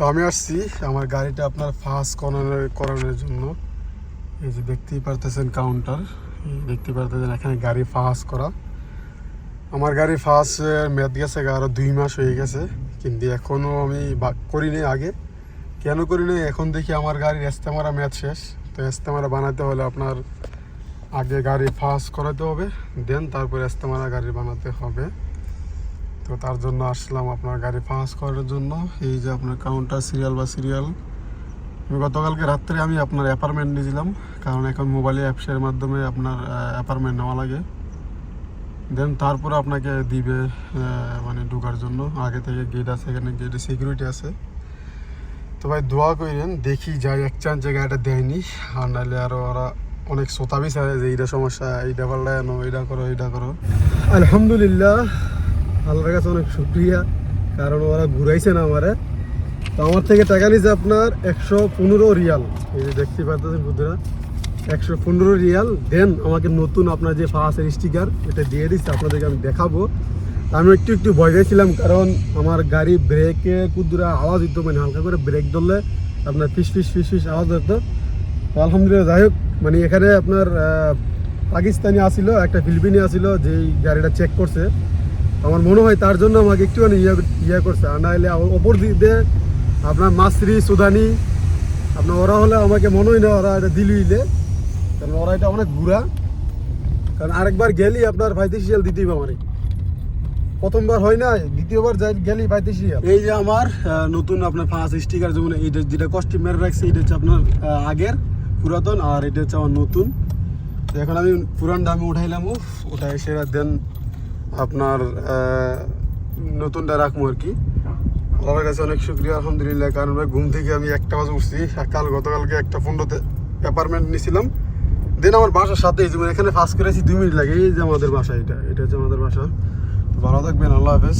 তো আমি আসছি আমার গাড়িটা আপনার ফাস্ট করানোর করানোর জন্য। এই যে দেখতেই পারতেছেন কাউন্টার দেখতে পারতেছেন এখানে গাড়ি ফাস্ট করা। আমার গাড়ি ফার্স্ট মেয়াদ গেছে আরও দুই মাস হয়ে গেছে। কিন্তু এখনও আমি করিনি আগে। কেন করিনি? এখন দেখি আমার গাড়ির এস্তেমারা মেয়াদ শেষ। তো এস্তেমারা বানাতে হলে আপনার আগে গাড়ি ফাস্ট করাতে হবে, দেন তারপরে এস্তেমারা গাড়ি বানাতে হবে। তো তার জন্য আসলাম আপনার গাড়ি ফাস্ট করার জন্য। এই যে আপনার কাউন্টার সিরিয়াল বা সিরিয়াল আমি গতকালকে রাত্রে আমি আপনার অ্যাপার্টমেন্ট নিয়েছিলাম, কারণ এখন মোবাইলে অ্যাপসের মাধ্যমে আপনার অ্যাপার্টমেন্ট নেওয়া লাগে। দেন তারপরে আপনাকে দিবে মানে ঢোকার জন্য। আগে থেকে গেট আছে, এখানে গেটে সিকিউরিটি আছে। তো ভাই দোয়া করেন, দেখি যাই, এক চান্স জায়গাটা দেয়নি। আর নাহলে আরও ওরা অনেক শোতাবিস আছে যে এইটা সমস্যা, এইটা পাল্লা এনো এইটা করো এইটা করো। আলহামদুলিল্লাহ আল্লাহর কাছে অনেক শুক্রিয়া, কারণ ওরা ঘুরাইছে না আমারে। তো আমার থেকে টাকা নিয়েছে আপনার একশো পনেরো রিয়াল। এই যে দেখতে পাচ্ছেন বুদ্ধরা একশো পনেরো রিয়াল। দেন আমাকে নতুন আপনার যে ফার্স্ট স্টিকার এটা দিয়ে দিচ্ছে, আপনাদেরকে আমি দেখাবো। আমি একটু একটু ভয় পেয়েছিলাম, কারণ আমার গাড়ি ব্রেকে কুদুরা আওয়াজ দিত মানে হালকা করে ব্রেক ধরলে আপনার ফিস ফিস ফিস ফিস আওয়াজ হতো আলহামদুলিল্লাহ, যাই হোক মানে এখানে আপনার পাকিস্তানি আসিল, একটা ফিলিপিনি আসিল, যেই গাড়িটা চেক করছে। আমার মনে হয় তার জন্য আমাকে একটুখানি ইয়ে ইয়ে করছে। আর না হলে ওপর দিক দিয়ে আপনার মাসরি সুদানি, আপনার ওরা হলে আমাকে মনে হয় না ওরা এটা দিলুইলে কারণ ওরা এটা অনেক ঘুরা কারণ আরেকবার গেলি আপনার পঁয়ত্রিশ রিয়াল দিতেই আমারে প্রথমবার হয় না দ্বিতীয়বার যাই গেলি পঁয়ত্রিশ রিয়াল এই যে আমার নতুন আপনার ফার্স্ট স্টিকার যেমন এইটা যেটা কস্টিউম মেরে রাখছে, এটা হচ্ছে আপনার আগের পুরাতন, আর এটা হচ্ছে আমার নতুন। তো এখন আমি পুরানটা আমি উঠাইলাম, উফ উঠাই সেটা দেন আপনার নতুন রাখব আর কি। আল্লাহর কাছে অনেক শুক্রিয়া, আলহামদুলিল্লাহ। কারণ ভাই, ঘুম থেকে আমি একটা বাজে উঠছি। কাল গতকালকে একটা পনেরোতে অ্যাপার্টমেন্ট নিয়েছিলাম দেন আমার বাসার সাথে যেমন এখানে ফার্স্ট করেছি, দুই মিনিট লাগে। এই যে আমাদের বাসা এটা এটা হচ্ছে আমাদের বাসা। ভালো থাকবেন, আল্লাহ হাফেজ।